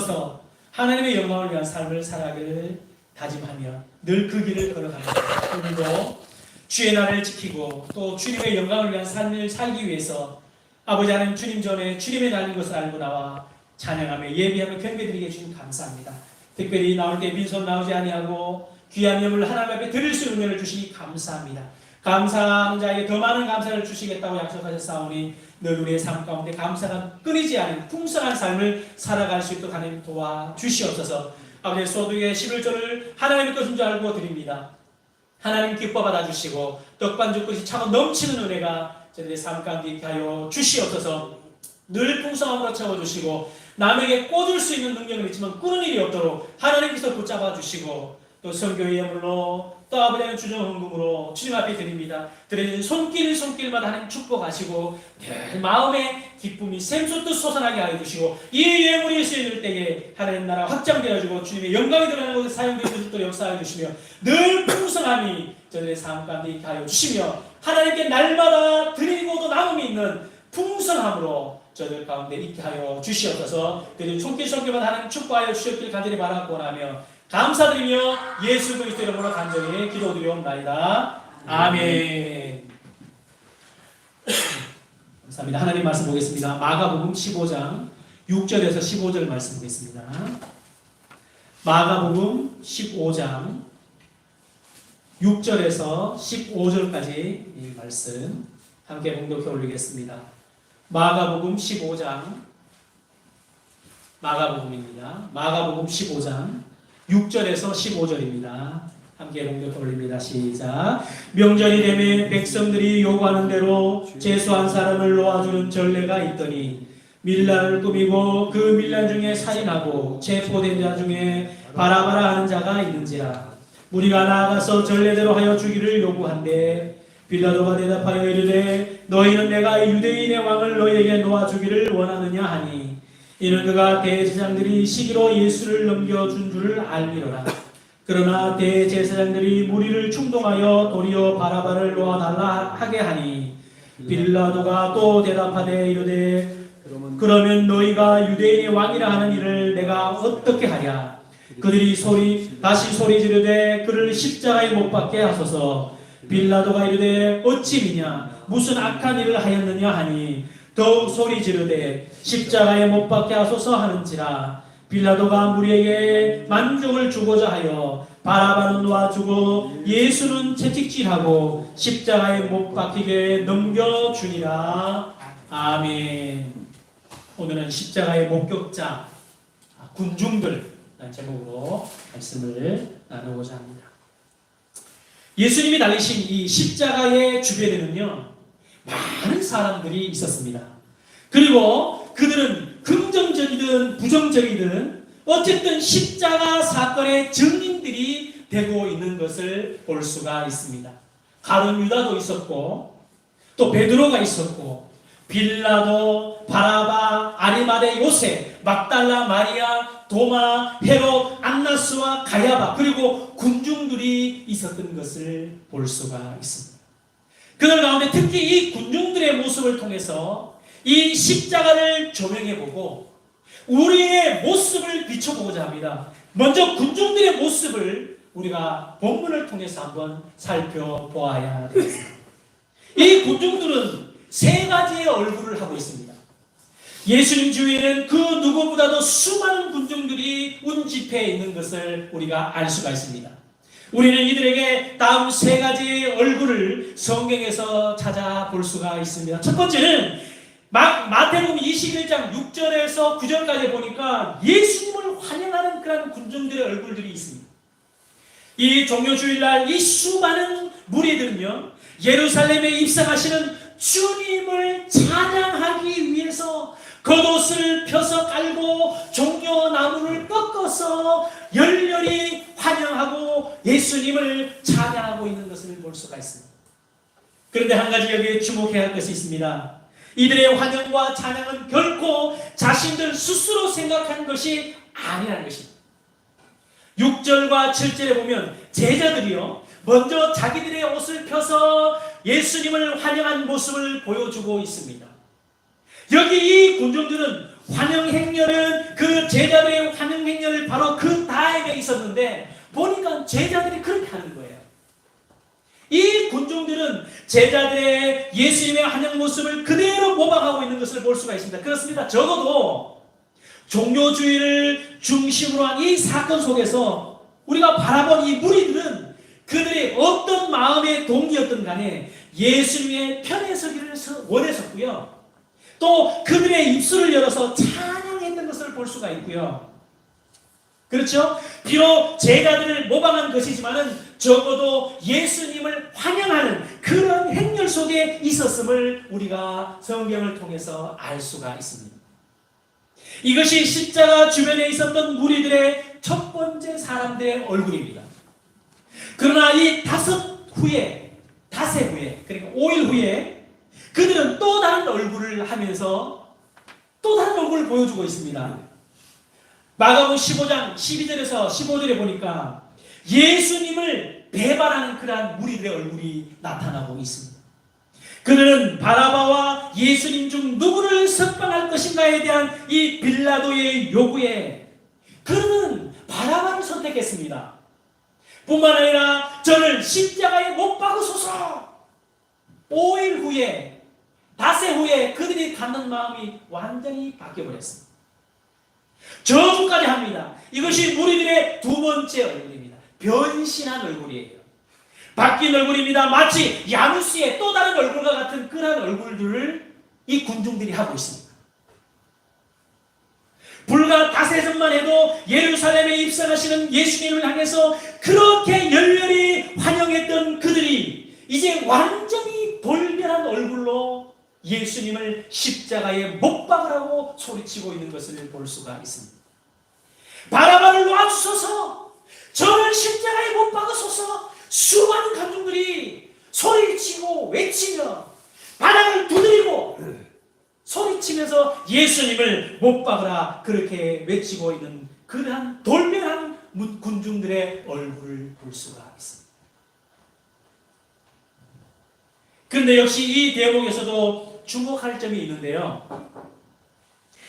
서서 하나님의 영광을 위한 삶을 살아가기를 다짐하며 늘 그 길을 걸어갑니다. 오늘도 주의 날을 지키고 또 주님의 영광을 위한 삶을 살기 위해서 아버지 하나님 주님 전에 주님의 날인 것을 알고 나와 찬양하며 예비하며 경배드리게 주님 감사합니다. 특별히 나올 때 빈손 나오지 아니하고 귀한 예물을 하나님 앞에 드릴 수 있는 은혜를 주시니 감사합니다. 감사하는 자에게 더 많은 감사를 주시겠다고 약속하셨사오니 늘 우리의 삶 가운데 감사가 끊이지 않은 풍성한 삶을 살아갈 수 있도록 하나님 도와주시옵소서 아버지의 소득의 11조를 하나님의 것인 줄 알고 드립니다. 하나님 기뻐 받아주시고 떡반죽 끝이 차고 넘치는 은혜가 저희들의 삶 가운데 있게 하여 주시옵소서 늘 풍성함으로 채워주시고 남에게 꽂을 수 있는 능력은 있지만 꾸는 일이 없도록 하나님께서 붙잡아 주시고 또 성교의 예물로 또 아버지의 주정 헌금으로 주님 앞에 드립니다. 드리는 손길 손길마다 하나님 축복하시고 늘 마음의 기쁨이 샘솟듯 솟아나게 하여 주시고 이 예물이 쓰여질 때에 하나님 나라 확장되어지고 주님의 영광이 드러나는 곳에 사용되는 것도 역사하여 주시며 늘 풍성함이 저들의 삶 가운데 있게 하여 주시며 하나님께 날마다 드리고도 남음이 있는 풍성함으로 저들 가운데 있게 하여 주시옵소서 그리고 손길 손길마다 하나님 축복하여 주시옵길 간절히 바라고 원하며 감사드리며 예수 그리스도 이름으로 간절히 기도드리옵나이다. 아멘. 감사합니다. 하나님 말씀 보겠습니다. 마가복음 15장 6절에서 15절 말씀 보겠습니다. 마가복음 15장 6절에서 15절까지 이 말씀 함께 봉독해 올리겠습니다. 마가복음 15장 마가복음입니다. 마가복음 15장 6절에서 15절입니다. 함께 봉독해 올립니다. 시작. 명절이 되매 백성들이 요구하는 대로 재수한 사람을 놓아주는 전례가 있더니 밀란을 꾸미고 그 밀란 중에 살인하고 체포된 자 중에 바라바라 하는 자가 있는지라 우리가 나아가서 전례대로 하여 주기를 요구한데 빌라도가 대답하여 이르되 너희는 내가 유대인의 왕을 너희에게 놓아주기를 원하느냐 하니 이는 그가 대제사장들이 시기로 예수를 넘겨준 줄을 알미로라. 그러나 대제사장들이 무리를 충동하여 도리어 바라바를 놓아달라 하게 하니 빌라도가 또 대답하되 이르되 그러면 너희가 유대인의 왕이라 하는 일을 내가 어떻게 하랴? 그들이 소리 다시 소리 지르되 그를 십자가에 못 박게 하소서. 빌라도가 이르되 어찌 미냐? 무슨 악한 일을 하였느냐 하니 더욱 소리 지르되 십자가에 못 박게 하소서 하는지라. 빌라도가 무리에게 만족을 주고자 하여 바라바는 놓아주고 예수는 채찍질하고 십자가에 못 박히게 넘겨주니라. 아멘. 오늘은 십자가의 목격자 군중들 제목으로 말씀을 나누고자 합니다. 예수님이 달리신 이 십자가의 주변에는요 많은 사람들이 있었습니다. 그리고 그들은 긍정적이든 부정적이든 어쨌든 십자가 사건의 증인들이 되고 있는 것을 볼 수가 있습니다. 가룟 유다도 있었고 또 베드로가 있었고 빌라도, 바라바, 아리마대 요셉, 막달라 마리아, 도마, 헤롯, 안나스와 가야바 그리고 군중들이 있었던 것을 볼 수가 있습니다. 그들 가운데 특히 이 군중들의 모습을 통해서 이 십자가를 조명해 보고 우리의 모습을 비춰보고자 합니다. 먼저 군중들의 모습을 우리가 본문을 통해서 한번 살펴보아야 되겠습니다. 이 군중들은 세 가지의 얼굴을 하고 있습니다. 예수님 주위에는 그 누구보다도 수많은 군중들이 운집해 있는 것을 우리가 알 수가 있습니다. 우리는 이들에게 다음 세 가지의 얼굴을 성경에서 찾아볼 수가 있습니다. 첫 번째는 마, 마태복음 21장 6절에서 9절까지 보니까 예수님을 환영하는 그런 군중들의 얼굴들이 있습니다. 이 종료주일날 이 수많은 무리들은요 예루살렘에 입성하시는 주님을 찬양하기 위해서 겉옷을 펴서 깔고 종려나무를 꺾어서 열렬히 환영하고 예수님을 찬양하고 있는 것을 볼 수가 있습니다. 그런데 한 가지 여기에 주목해야 할 것이 있습니다. 이들의 환영과 찬양은 결코 자신들 스스로 생각한 것이 아니라는 것입니다. 6절과 7절에 보면 제자들이요 먼저 자기들의 옷을 펴서 예수님을 환영한 모습을 보여주고 있습니다. 여기 이 군중들은 환영 행렬은 그 제자들의 환영 행렬 바로 그 다음에 있었는데 보니까 제자들이 그렇게 하는 거예요. 이 군중들은 제자들의 예수님의 환영 모습을 그대로 모방하고 있는 것을 볼 수가 있습니다. 그렇습니다. 적어도 종교주의를 중심으로 한 이 사건 속에서 우리가 바라본 이 무리들은 그들의 어떤 마음의 동기였든 간에 예수님의 편에 서기를 서- 원했었고요. 또 그들의 입술을 열어서 찬양했던 것을 볼 수가 있고요. 그렇죠? 비록 제자들을 모방한 것이지만은 적어도 예수님을 환영하는 그런 행렬 속에 있었음을 우리가 성경을 통해서 알 수가 있습니다. 이것이 십자가 주변에 있었던 무리들의 첫 번째 사람들의 얼굴입니다. 그러나 이 다섯 후에, 닷새 후에, 그러니까 5일 후에 그들은 또 다른 얼굴을 하면서 또 다른 얼굴을 보여주고 있습니다. 마가복음 15장 12절에서 15절에 보니까 예수님을 배반하는 그러한 무리들의 얼굴이 나타나고 있습니다. 그들은 바라바와 예수님 중 누구를 석방할 것인가에 대한 이 빌라도의 요구에 그들은 바라바를 선택했습니다. 뿐만 아니라 저를 십자가에 못 박으소서 5일 후에 닷새 후에 그들이 갖는 마음이 완전히 바뀌어버렸습니다. 저주까지 합니다. 이것이 무리들의 두 번째 얼굴입니다. 변신한 얼굴이에요. 바뀐 얼굴입니다. 마치 야누스의 또 다른 얼굴과 같은 그러한 얼굴들을 이 군중들이 하고 있습니다. 불과 닷새 전만 해도 예루살렘에 입성하시는 예수님을 향해서 그렇게 열렬히 환영했던 그들이 이제 완전히 돌변한 얼굴로 예수님을 십자가에 못 박으라고 소리치고 있는 것을 볼 수가 있습니다. 바라바를 놔주소서 저를 십자가에 못 박으소서 수많은 감독들이 소리치고 외치며 바닥을 두드리고 소리치면서 예수님을 못 박으라 그렇게 외치고 있는 그러한 돌변한 문- 군중들의 얼굴을 볼 수가 있습니다. 그런데 역시 이 대목에서도 주목할 점이 있는데요.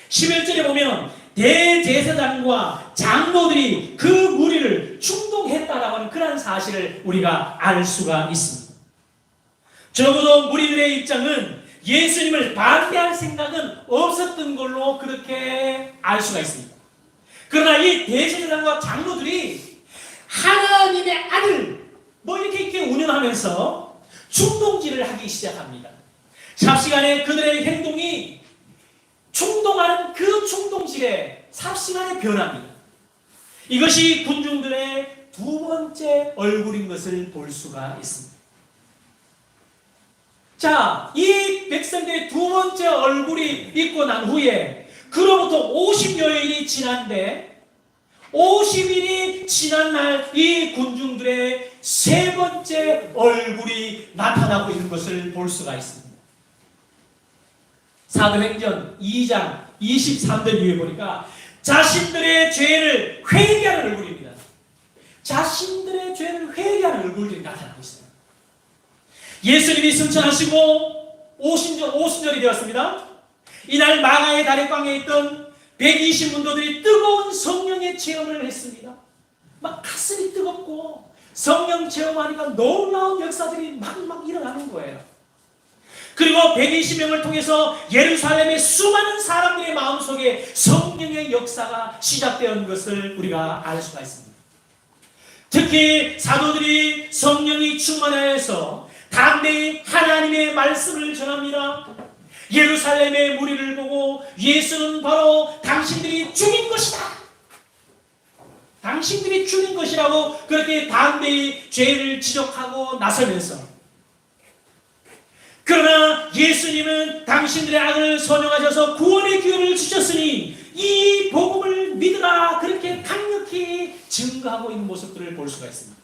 11절에 보면 대제사장과 장로들이 그 무리를 충동했다라고 하는 그런 사실을 우리가 알 수가 있습니다. 적어도 무리들의 입장은 예수님을 반대할 생각은 없었던 걸로 그렇게 알 수가 있습니다. 그러나 이 대제사장과 장로들이 하나님의 아들 뭐 이렇게 이렇게 운영하면서 충동질을 하기 시작합니다. 삽시간에 그들의 행동이 충동하는 그 충동질에 삽시간에 변합니다. 이것이 군중들의 두 번째 얼굴인 것을 볼 수가 있습니다. 자, 이 백성들의 두 번째 얼굴이 있고 난 후에 그로부터 50여일이 지난데 50일이 지난 날 이 군중들의 세 번째 얼굴이 나타나고 있는 것을 볼 수가 있습니다. 사도행전 2장 23절 위에 보니까 자신들의 죄를 회개하는 얼굴입니다. 자신들의 죄를 회개하는 얼굴들이 나타나고 있어요. 예수님이 승천하시고 오신절, 오순절이 되었습니다. 이날 마가의 다리방에 있던 120문도들이 뜨거운 성령의 체험을 했습니다. 막 가슴이 뜨겁고 성령 체험하니까 놀라운 역사들이 막막 일어나는 거예요. 그리고 120명을 통해서 예루살렘의 수많은 사람들의 마음속에 성령의 역사가 시작되는 것을 우리가 알 수가 있습니다. 특히 사도들이 성령이 충만하여서 담대히 하나님의 말씀을 전합니다. 예루살렘의 무리를 보고 예수는 바로 당신들이 죽인 것이다. 당신들이 죽인 것이라고 그렇게 담대히 죄를 지적하고 나서면서 그러나 예수님은 당신들의 악을 선용하셔서 구원의 기회를 주셨으니 이 복음을 믿으라 그렇게 강력히 증거하고 있는 모습들을 볼 수가 있습니다.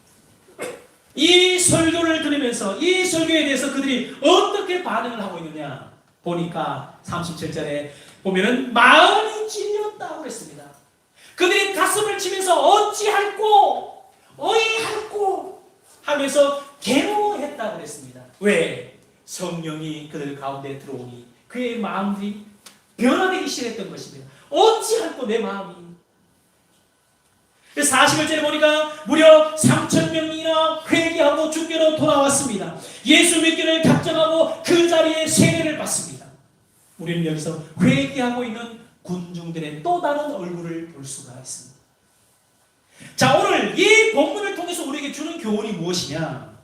이 설교를 들으면서 이 설교에 대해서 그들이 어떻게 반응을 하고 있느냐 보니까 37절에 보면은 마음이 찔렸다고 했습니다. 그들이 가슴을 치면서 어찌할꼬 어이할꼬 하면서 괴로워했다고 했습니다. 왜? 성령이 그들 가운데 들어오니 그의 마음이 변화되기 시작했던 것입니다. 어찌할꼬 내 마음이 40일째를 보니까 무려 3천 명이나 회개하고 주께로 돌아왔습니다. 예수 믿기를 작정하고 그 자리에 세례를 받습니다. 우리는 여기서 회개하고 있는 군중들의 또 다른 얼굴을 볼 수가 있습니다. 자, 오늘 이 본문을 통해서 우리에게 주는 교훈이 무엇이냐?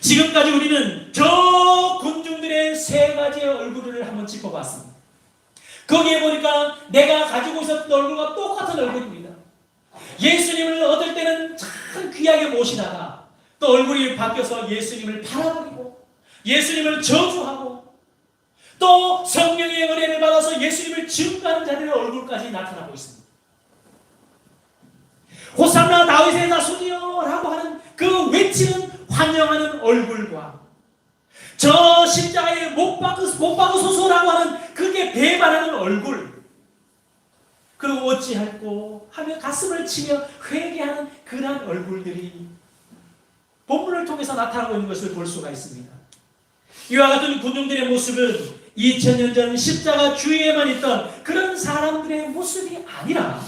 지금까지 우리는 저 군중들의 세 가지의 얼굴을 한번 짚어봤습니다. 거기에 보니까 내가 가지고 있었던 얼굴과 똑같은 얼굴입니다. 예수님을 얻을 때는 참 귀하게 모시다가 또 얼굴이 바뀌어서 예수님을 바라버리고 예수님을 저주하고 또 성령의 은혜를 받아서 예수님을 증거하는 자들의 얼굴까지 나타나고 있습니다. 호산나 다윗의 자손이여 라고 하는 그 외치는 환영하는 얼굴과 저 십자가에 못 박으 못 박으소서라고 하는 그게 배반하는 얼굴 그리고 어찌할꼬 하며 가슴을 치며 회개하는 그러한 얼굴들이 본문을 통해서 나타나고 있는 것을 볼 수가 있습니다. 이와 같은 군중들의 모습은 2000년 전 십자가 주위에만 있던 그런 사람들의 모습이 아니라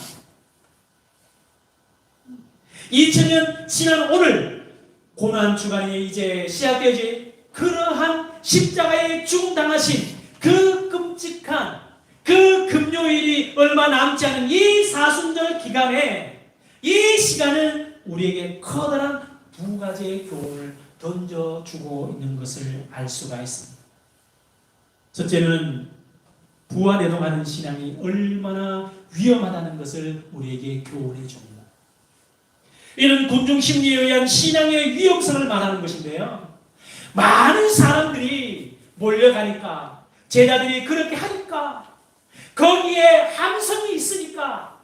2000년 지난 오늘 고난 주간이 이제 시작되지 그러한 십자가에 죽음당하신 그 끔찍한 그 금요일이 얼마 남지 않은 이 사순절 기간에 이 시간은 우리에게 커다란 두 가지의 교훈을 던져주고 있는 것을 알 수가 있습니다. 첫째는 부활해동하는 신앙이 얼마나 위험하다는 것을 우리에게 교훈해 줍니다. 이는 군중 심리에 의한 신앙의 위험성을 말하는 것인데요. 많은 사람들이 몰려가니까 제자들이 그렇게 하니까 거기에 함성이 있으니까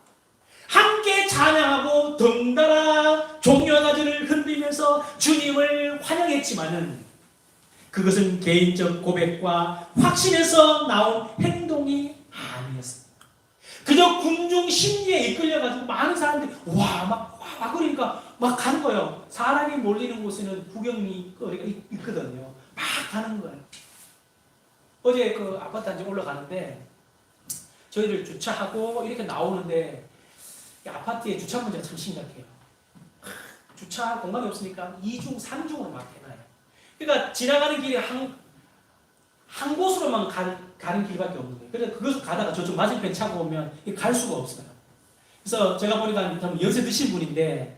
함께 찬양하고 덩달아 종려가지를 흔들면서 주님을 환영했지만은 그것은 개인적 고백과 확신에서 나온 행동이 아니었습니다. 그저 군중 심리에 이끌려가지고 많은 사람들이 와 막 와, 그러니까 막 가는 거예요. 사람이 몰리는 곳에는 구경이 있거든요. 막 가는 거예요. 어제 그 아파트 단지 올라가는데 저희를 주차하고 이렇게 나오는데 이 아파트의 주차 문제가 참 심각해요. 주차 공간이 없으니까 2중, 3중으로 막 해놔요. 그러니까 지나가는 길이 한, 한 곳으로만 가, 가는 길밖에 없는 거예요. 그래서 그것을 가다가 저쪽 맞은편 차고 오면 갈 수가 없어요. 그래서 제가 보니까 연세 드신 분인데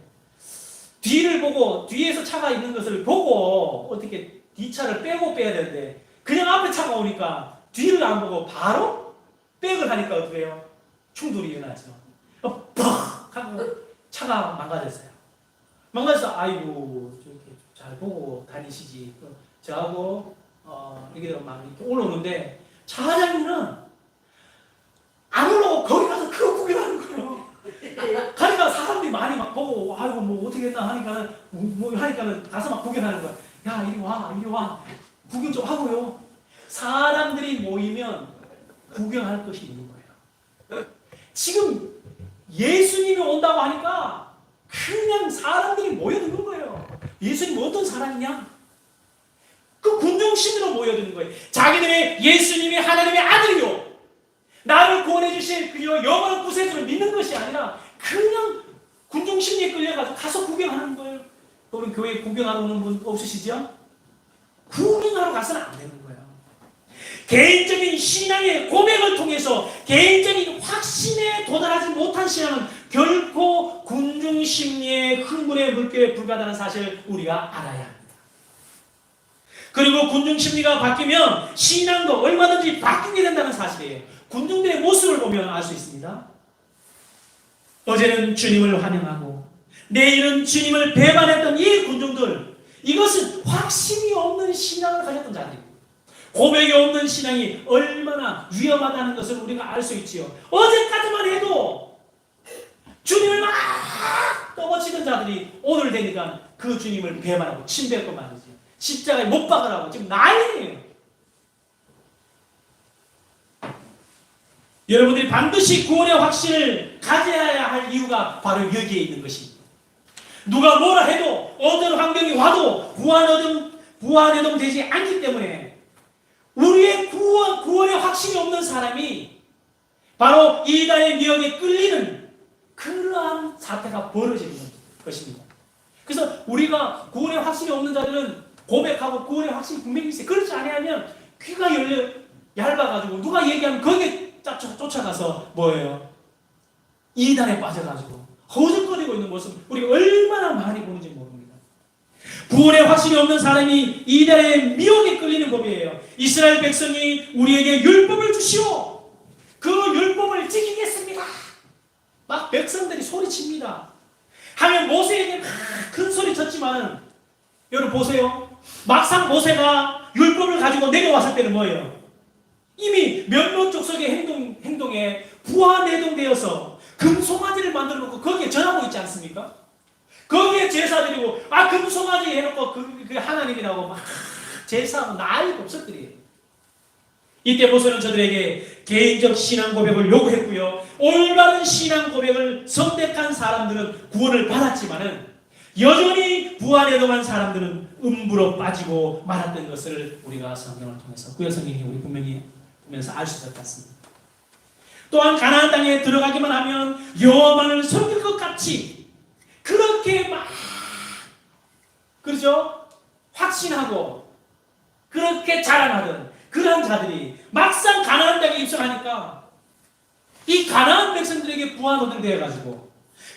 뒤를 보고 뒤에서 차가 있는 것을 보고 어떻게 뒷차를 빼고 빼야 되는데 그냥 앞에 차가 오니까 뒤를 안 보고 바로 백을 하니까 어떻게 해요? 충돌이 일어나죠. 어, 팍! 하고 차가 망가졌어요. 망가져서 아이고 저렇게 잘 보고 다니시지. 저하고 어, 이게 막 이렇게 올라오는데 차장님은 안 올라오고 거기 가서 그거 구경하는 거예요. 가니까 사람들이 많이 막 보고 아이고 뭐 어떻게 했나 하니까는 뭐 하니까는 가서 막 구경하는 거야. 야 이리 와 이리 와 구경 좀 하고요. 사람들이 모이면 구경할 것이 있는 거예요. 지금 예수님이 온다고 하니까 그냥 사람들이 모여드는 거예요. 예수님 어떤 사람이냐? 그 군중심으로 모여드는 거예요. 자기들의 예수님이 하나님의 아들이요. 나를 구원해 주실 그 영원한 구세주를 믿는 것이 아니라 그냥 군중 심리에 끌려가서 가서 구경하는 거예요. 우리 교회 구경하러 오는 분 없으시죠? 구경하러 가서는 안 되는 거예요. 개인적인 신앙의 고백을 통해서 개인적인 확신에 도달하지 못한 신앙은 결코 군중 심리의 흥분의 물결에 불과하다는 사실을 우리가 알아야 합니다. 그리고 군중 심리가 바뀌면 신앙도 얼마든지 바뀌게 된다는 사실이에요. 군중들의 모습을 보면 알 수 있습니다. 어제는 주님을 환영하고 내일은 주님을 배반했던 이 군중들 이것은 확신이 없는 신앙을 가졌던 자들입니다. 고백이 없는 신앙이 얼마나 위험하다는 것을 우리가 알 수 있지요. 어제까지만 해도 주님을 막 떠받치던 자들이 오늘 되니까 그 주님을 배반하고 침뱉고 말이지. 십자가에 못 박으라고 지금 난리예요. 여러분들이 반드시 구원의 확신을 가져야 할 이유가 바로 여기에 있는 것입니다. 누가 뭐라 해도 어떤 환경이 와도 구원얻음, 구원해도 되지 않기 때문에 우리의 구원, 구원의 확신이 없는 사람이 바로 이단의 미역에 끌리는 그러한 사태가 벌어지는 것입니다. 그래서 우리가 구원의 확신이 없는 자들은 고백하고 구원의 확신이 분명히 있어요. 그렇지 않으면 귀가 열려 얇아가지고 누가 얘기하면 거기에 쫓아- 쫓아가서 뭐예요? 이단에 빠져가지고 허전거리고 있는 모습 우리 얼마나 많이 보는지 모릅니다. 구원의 확신이 없는 사람이 이단의 미혹에 끌리는 법이에요. 이스라엘 백성이 우리에게 율법을 주시오. 그 율법을 지키겠습니다. 막 백성들이 소리칩니다. 하면 모세에게 막큰 소리 쳤지만 여러분 보세요. 막상 모세가 율법을 가지고 내려왔을 때는 뭐예요? 이미 몇몇 족속의 행동, 행동에 부하 내동되어서 금송아지를 만들어 놓고 거기에 전하고 있지 않습니까? 거기에 제사 드리고 아 금송아지 해놓고 그, 그 하나님이라고 막 제사하고 난리가 없었더래요. 이때 모세는 저들에게 개인적 신앙 고백을 요구했고요. 올바른 신앙 고백을 선택한 사람들은 구원을 받았지만은 여전히 부활해동한 사람들은 음부로 빠지고 말았던 것을 우리가 성경을 통해서 구약 성경이 우리 분명히 보 면서 알수 같습니다. 또한 가나안 땅에 들어가기만 하면 여호와만을 섬길 것 같이 그렇게 막 그렇죠? 확신하고 그렇게 자랑하던 그런 자들이 막상 가나안 땅에 입성하니까 이 가나안 백성들에게 부하노들 되어 가지고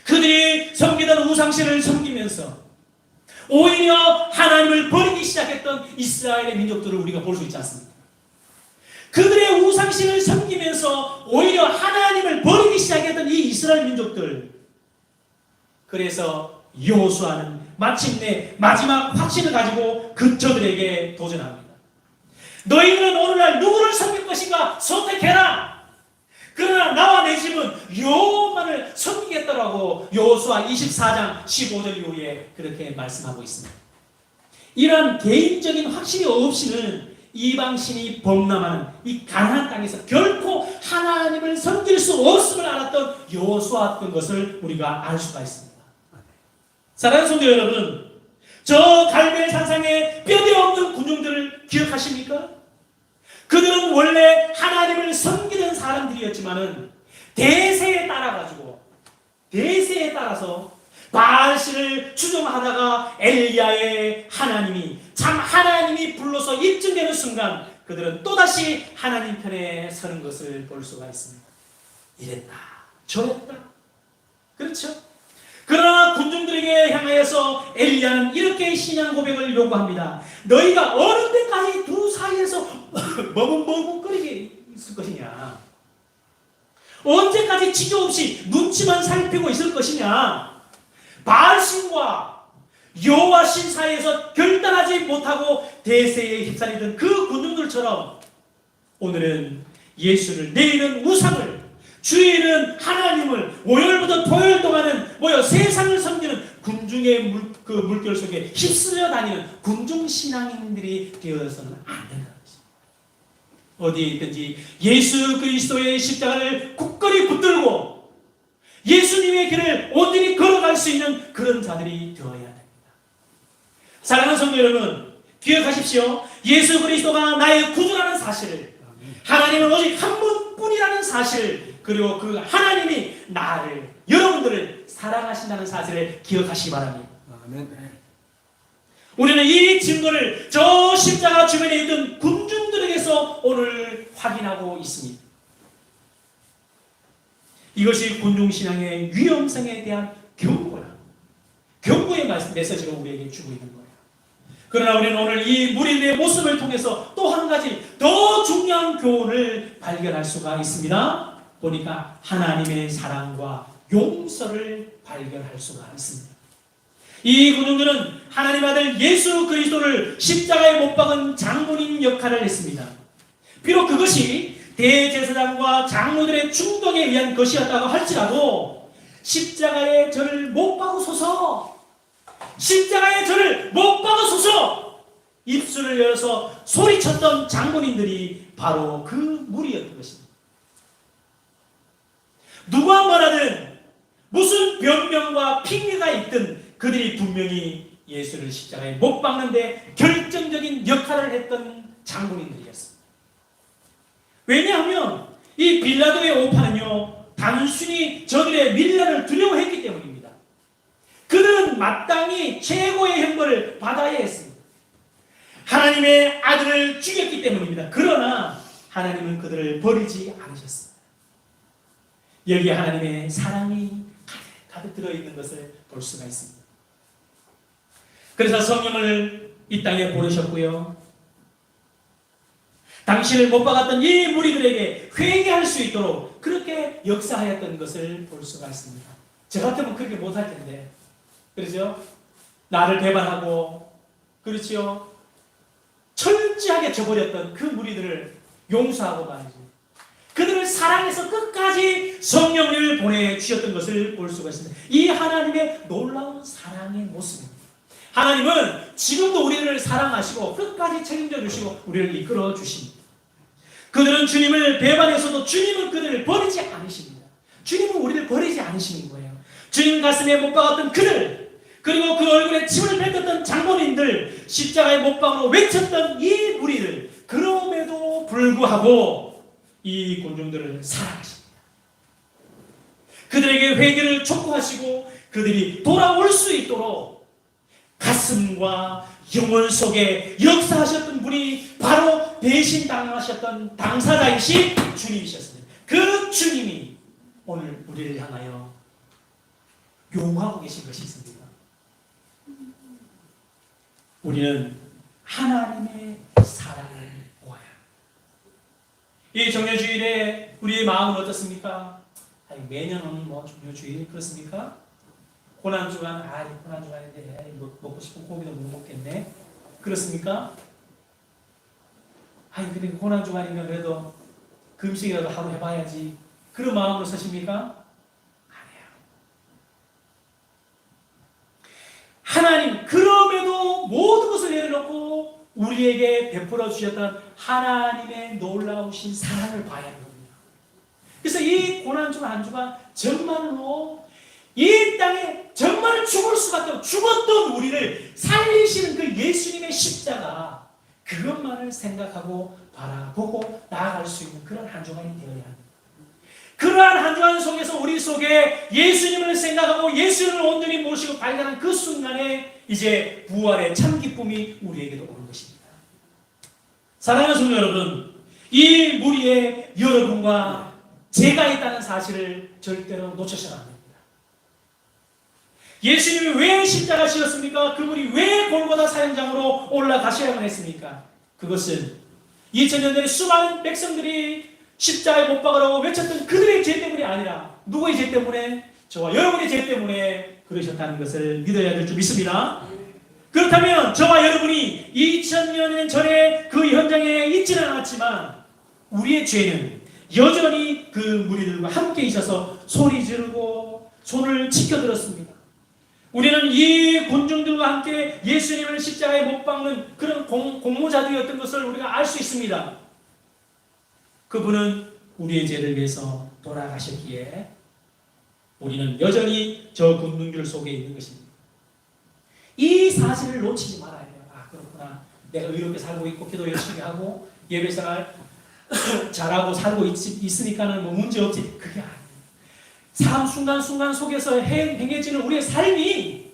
그들이 섬기던 우상신을 섬기면서 오히려 하나님을 버리기 시작했던 이스라엘의 민족들을 우리가 볼 수 있지 않습니까? 그들의 우상신을 섬기면서 오히려 하나님을 버리기 시작했던 이 이스라엘 민족들 그래서 여호수아는 마침내 마지막 확신을 가지고 그 저들에게 도전합니다. 너희는 오늘날 누구를 섬길 것인가 선택해라. 그러나 나와 내 집은 여호와만을 섬기겠다라고 여호수아 24장 15절 이후에 그렇게 말씀하고 있습니다. 이러한 개인적인 확신이 없이는 이방신이 범람하는 이 가나안 땅에서 결코 하나님을 섬길 수 없음을 알았던 여호수아였던 것을 우리가 알 수가 있습니다. 사랑하는 성도 여러분, 저 갈멜 산상의 뼈대 없는 군중들을 기억하십니까? 그들은 원래 하나님을 섬기는 사람들이었지만은 대세에 따라 가지고 대세에 따라서 바알신을 추종하다가 엘리야의 하나님이 참 하나님이 불러서 입증되는 순간 그들은 또다시 하나님 편에 서는 것을 볼 수가 있습니다. 이랬다 저랬다 그렇죠? 그러나 군중들에게 향하여서 엘리야는 이렇게 신앙 고백을 요구합니다. 너희가 어느 때까지 두 사이에서 머뭇머뭇거리게 있을 것이냐? 언제까지 지조 없이 눈치만 살피고 있을 것이냐? 바알신과 여호와 신 사이에서 결단하지 못하고 대세에 휩싸리던 그 군중들처럼 오늘은 예수를 내일은 우상을 주일은 하나님을 월요일부터 토요일 동안은 뭐요 세상을 섬기는 군중의 물, 그 물결 속에 휩쓸려 다니는 군중 신앙인들이 되어서는 안 것입니다. 어디에 있든지 예수 그리스도의 십자가를 굳건히 붙들고 예수님의 길을 온전히 걸어갈 수 있는 그런 자들이 되어야 됩니다. 사랑하는 성도 여러분, 기억하십시오. 예수 그리스도가 나의 구주라는 사실을 하나님은 오직 한 분뿐이라는 사실 그리고 그 하나님이 나를 여러분들을 사랑하신다는 사실을 기억하시기 바랍니다. 아멘. 우리는 이 증거를 저 십자가 주변에 있던 군중들에게서 오늘 확인하고 있습니다. 이것이 군중신앙의 위험성에 대한 경고야. 경고의 말씀, 메시지로 우리에게 주고 있는 거예요. 그러나 우리는 오늘 이 무리들의 모습을 통해서 또 한 가지 더 중요한 교훈을 발견할 수가 있습니다. 보니까 하나님의 사랑과 용서를 발견할 수가 있습니다. 이 군중들은 하나님 아들 예수 그리스도를 십자가에 못 박은 장본인 역할을 했습니다. 비록 그것이 대제사장과 장로들의 충동에 의한 것이었다고 할지라도 십자가에 저를 못 박으소서 십자가에 저를 못 박으소서 입술을 열어서 소리쳤던 장본인들이 바로 그 무리였던 것입니다. 누가 말하든 무슨 변명과 핑계가 있든 그들이 분명히 예수를 십자가에 못 박는데 결정적인 역할을 했던 장본인들이었습니다. 왜냐하면 이 빌라도의 오판은요, 단순히 저들의 밀란을 두려워했기 때문입니다. 그는 마땅히 최고의 형벌을 받아야 했습니다. 하나님의 아들을 죽였기 때문입니다. 그러나 하나님은 그들을 버리지 않으셨습니다. 여기 하나님의 사랑이 가득 들어있는 것을 볼 수가 있습니다. 그래서 성령을 이 땅에 보내셨고요. 당신을 못 박았던 이 무리들에게 회개할 수 있도록 그렇게 역사하였던 것을 볼 수가 있습니다. 저 같으면 그렇게 못할 텐데. 그렇죠? 나를 배반하고, 그렇지요? 철저하게 저버렸던 그 무리들을 용서하고 말이죠. 그들을 사랑해서 끝까지 성령을 보내주셨던 것을 볼 수가 있습니다. 이 하나님의 놀라운 사랑의 모습입니다. 하나님은 지금도 우리를 사랑하시고 끝까지 책임져 주시고 우리를 이끌어 주십니다. 그들은 주님을 배반해서도 주님은 그들을 버리지 않으십니다. 주님은 우리를 버리지 않으시는 거예요. 주님 가슴에 못 박았던 그들, 그리고 그 얼굴에 침을 뱉었던 장본인들, 십자가에 못 박으로 외쳤던 이 무리들, 그럼에도 불구하고 이 군중들을 사랑하십니다. 그들에게 회개를 촉구하시고 그들이 돌아올 수 있도록 가슴과 영혼 속에 역사하셨던 분이 바로 대신 당하셨던 당사자이신 주님이셨습니다. 그 주님이 오늘 우리를 향하여 요구하고 계신 것이 있습니다. 우리는 하나님의 사랑을 보아야. 이 정여주일에 우리의 마음은 어떻습니까? 아니, 매년은 뭐 정여주일 그렇습니까? 고난 주간, 아, 고난 주간인데 에이, 먹- 먹고 싶은 고기도 못 먹겠네. 그렇습니까? 아니, 근데 고난 주간이면 그래도 금식이라도 하루 해봐야지. 그런 마음으로 사십니까? 아니에요. 하나님, 그럼에도 모든 것을 내려놓고 우리에게 베풀어 주셨던 하나님의 놀라우신 사랑을 봐야 합니다. 그래서 이 고난 주간, 한 주간 정말로 이 땅에 정말 죽을 수밖에 없 죽었던 우리를 살리시는 그 예수님의 십자가 그것만을 생각하고 바라보고 나아갈 수 있는 그런 한 주간이 되어야 합니다. 그러한 한 주간 속에서 우리 속에 예수님을 생각하고 예수님을 온전히 모시고 발견한 그 순간에 이제 부활의 참 기쁨이 우리에게도 오는 것입니다. 사랑하는 성도 여러분, 이 무리에 여러분과 제가 있다는 사실을 절대로 놓쳐서는. 예수님이 왜 십자가 지었습니까? 그분이 왜 골고다 사형장으로 올라가셔야만 했습니까? 그것은 2000년 전에 수많은 백성들이 십자가에 못 박으라고 외쳤던 그들의 죄 때문이 아니라 누구의 죄 때문에? 저와 여러분의 죄 때문에 그러셨다는 것을 믿어야 될 줄 믿습니다. 그렇다면 저와 여러분이 2000년 전에 그 현장에 있지는 않았지만 우리의 죄는 여전히 그 무리들과 함께 있어서 소리 지르고 손을 지켜들었습니다. 우리는 이 군중들과 함께 예수님을 십자가에 못 박는 그런 공, 공모자들이었던 것을 우리가 알 수 있습니다. 그분은 우리의 죄를 위해서 돌아가셨기에 우리는 여전히 저 군중들 속에 있는 것입니다. 이 사실을 놓치지 말아야 돼요. 아, 그렇구나. 내가 의롭게 살고 있고 기도 열심히 하고 예배생활 잘하고 살고 있, 있으니까는 뭐 문제 없지. 그게 아니에요. 삶 순간순간 속에서 행, 행해지는 우리의 삶이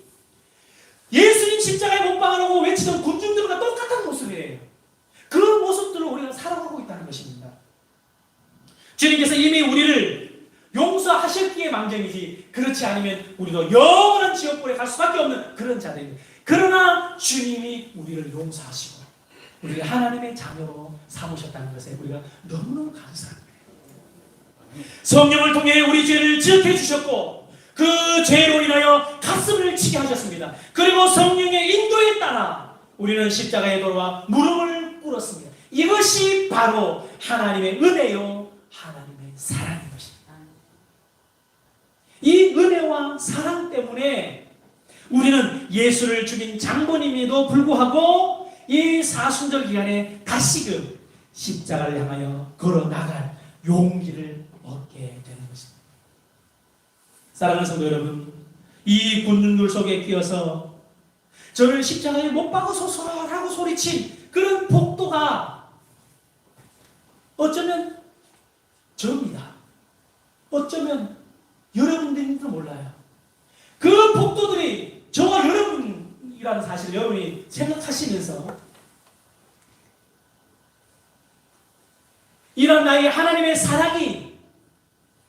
예수님 십자가에 못 박아놓고 외치던 군중들과 똑같은 모습이에요. 그 모습들을 우리가 살아가고 있다는 것입니다. 주님께서 이미 우리를 용서하셨기에 망정이지 그렇지 않으면 우리도 영원한 지옥불에 갈 수밖에 없는 그런 자들입니다. 그러나 주님이 우리를 용서하시고 우리가 하나님의 자녀로 삼으셨다는 것에 우리가 너무너무 감사합니다. 성령을 통해 우리 죄를 지적해 주셨고 그 죄로 인하여 가슴을 치게 하셨습니다. 그리고 성령의 인도에 따라 우리는 십자가에 돌아와 무릎을 꿇었습니다. 이것이 바로 하나님의 은혜요 하나님의 사랑인 것입니다. 이 은혜와 사랑 때문에 우리는 예수를 죽인 장본임에도 불구하고 이 사순절 기간에 다시금 십자가를 향하여 걸어 나갈 용기를. 사랑하는 성도 여러분, 이 군중들 속에 끼어서 저를 십자가에 못 박아서서라고 소리친 그런 폭도가 어쩌면 접니다. 어쩌면 여러분들도 몰라요. 그 폭도들이 저와 여러분이라는 사실 여러분이 생각하시면서 이런 나의 하나님의 사랑이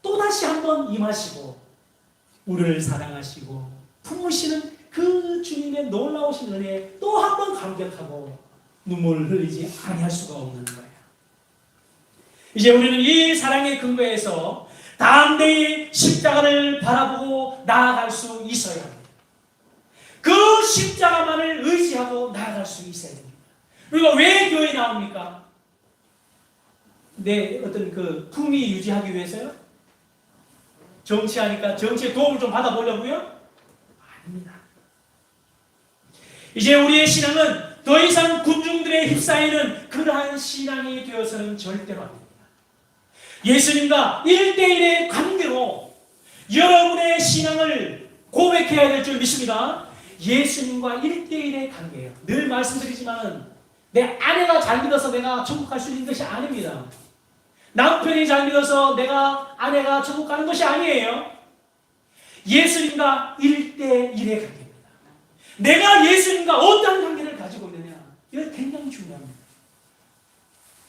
또다시 한번 임하시고 우리를 사랑하시고 품으시는 그 주님의 놀라우신 은혜에 또 한 번 감격하고 눈물을 흘리지 아니할 수가 없는 거예요. 이제 우리는 이 사랑의 근거에서 담대히 십자가를 바라보고 나아갈 수 있어야 합니다. 그 십자가만을 의지하고 나아갈 수 있어야 됩니다. 우리가 왜 교회에 나옵니까? 내 어떤 그 품위 유지하기 위해서요? 정치하니까 정치의 도움을 좀 받아보려고요? 아닙니다. 이제 우리의 신앙은 더 이상 군중들의 휩싸이는 그러한 신앙이 되어서는 절대로 안 됩니다. 예수님과 1대1의 관계로 여러분의 신앙을 고백해야 될 줄 믿습니다. 예수님과 1대1의 관계예요. 늘 말씀드리지만 내 아내가 잘 믿어서 내가 천국 갈 수 있는 것이 아닙니다. 남편이 잘 믿어서 내가 아내가 천국 가는 것이 아니에요. 예수님과 1대1의 관계입니다. 내가 예수님과 어떤 관계를 가지고 있느냐. 이거 굉장히 중요합니다.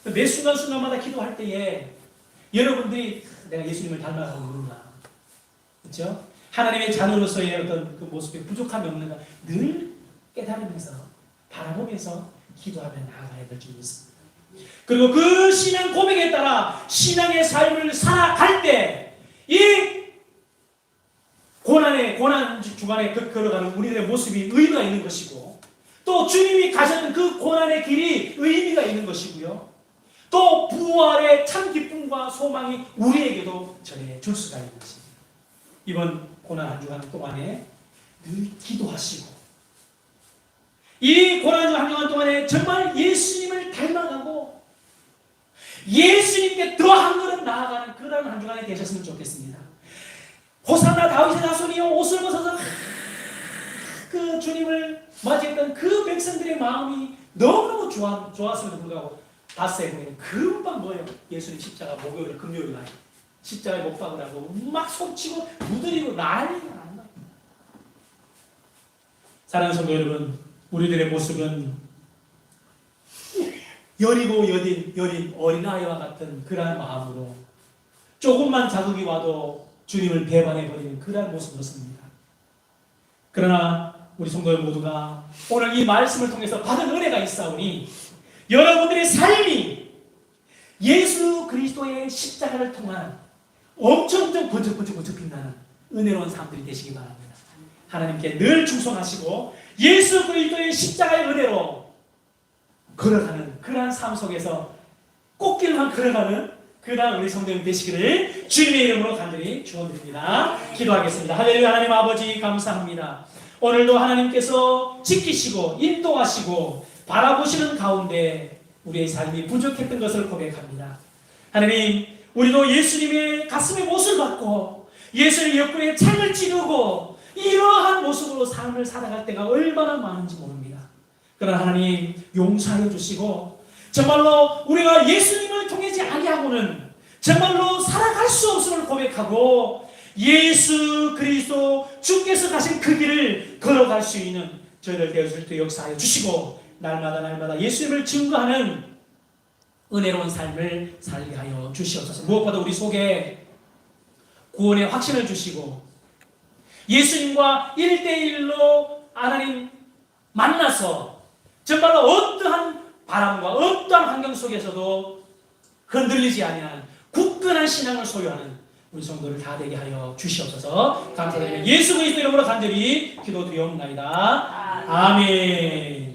매 순간순간마다 기도할 때에 여러분들이 내가 예수님을 닮아가고 있는가. 그렇죠? 하나님의 자녀로서의 어떤 그 모습에 부족함이 없는가 늘 깨달으면서 바라보면서 기도하며 나아가야 될 줄 믿습니다. 그리고 그 신앙 고백에 따라 신앙의 삶을 살아갈 때 이 고난의 고난 주간에 그 걸어가는 우리들의 모습이 의미가 있는 것이고 또 주님이 가셨던 그 고난의 길이 의미가 있는 것이고요. 또 부활의 참 기쁨과 소망이 우리에게도 전해줄 수가 있는 것입니다. 이번 고난 한 주간 동안에 늘 기도하시고 이 고난 한 주간 동안에 정말 예수님을 닮아가고 예수님께 더 한 걸음 나아가는 그런 한 주간이 되셨으면 좋겠습니다. 호산나 다윗의 자손이여 옷을 벗어서 그 주님을 맞이했던 그 백성들의 마음이 너무너무 좋아, 좋았음에도 불구하고 다스에 보면 금방 뭐예요? 예수님 십자가 목요일 금요일 날 십자가에 못 박으라고 막 속치고 두드리고 난리가 난다. 사랑하는 성도 여러분, 우리들의 모습은 여리고 여린, 여린 어린아이와 같은 그러한 마음으로 조금만 자극이 와도 주님을 배반해버리는 그러한 모습으로 섭니다. 그러나 우리 성도 모두가 오늘 이 말씀을 통해서 받은 은혜가 있사오니 여러분들의 삶이 예수 그리스도의 십자가를 통한 엄청 엄청 번쩍번쩍번쩍 빛나는 은혜로운 삶들이 되시기 바랍니다. 하나님께 늘 충성하시고 예수 그리스도의 십자가의 은혜로 걸어가는 그러한 삶 속에서 꽃길만 걸어가는 그러한 우리 성도님 되시기를 주님의 이름으로 간절히 축원드립니다. 기도하겠습니다. 할렐루야 하나님 아버지 감사합니다. 오늘도 하나님께서 지키시고 인도하시고 바라보시는 가운데 우리의 삶이 부족했던 것을 고백합니다. 하나님, 우리도 예수님의 가슴에 못을 받고 예수의 옆구리에 창을 찌르고 이러한 모습으로 삶을 살아갈 때가 얼마나 많은지 모릅니다. 그러나 하나님 용서하여 주시고 정말로 우리가 예수님을 통하지 아니하고는 정말로 살아갈 수 없음을 고백하고 예수 그리스도 주께서 가신 그 길을 걸어갈 수 있는 저희들 되어줄 때 역사하여 주시고 날마다 날마다 예수님을 증거하는 은혜로운 삶을 살게 하여 주시옵소서. 무엇보다 우리 속에 구원의 확신을 주시고 예수님과 1대1로 하나님 만나서 정말로 어떠한 바람과 어떠한 환경 속에서도 흔들리지 아니하는 굳건한 신앙을 소유하는 우리 성도를 다 되게 하여 주시옵소서 감사드리며 예수 그리스도 이름으로 간절히 기도드리옵나이다. 아멘.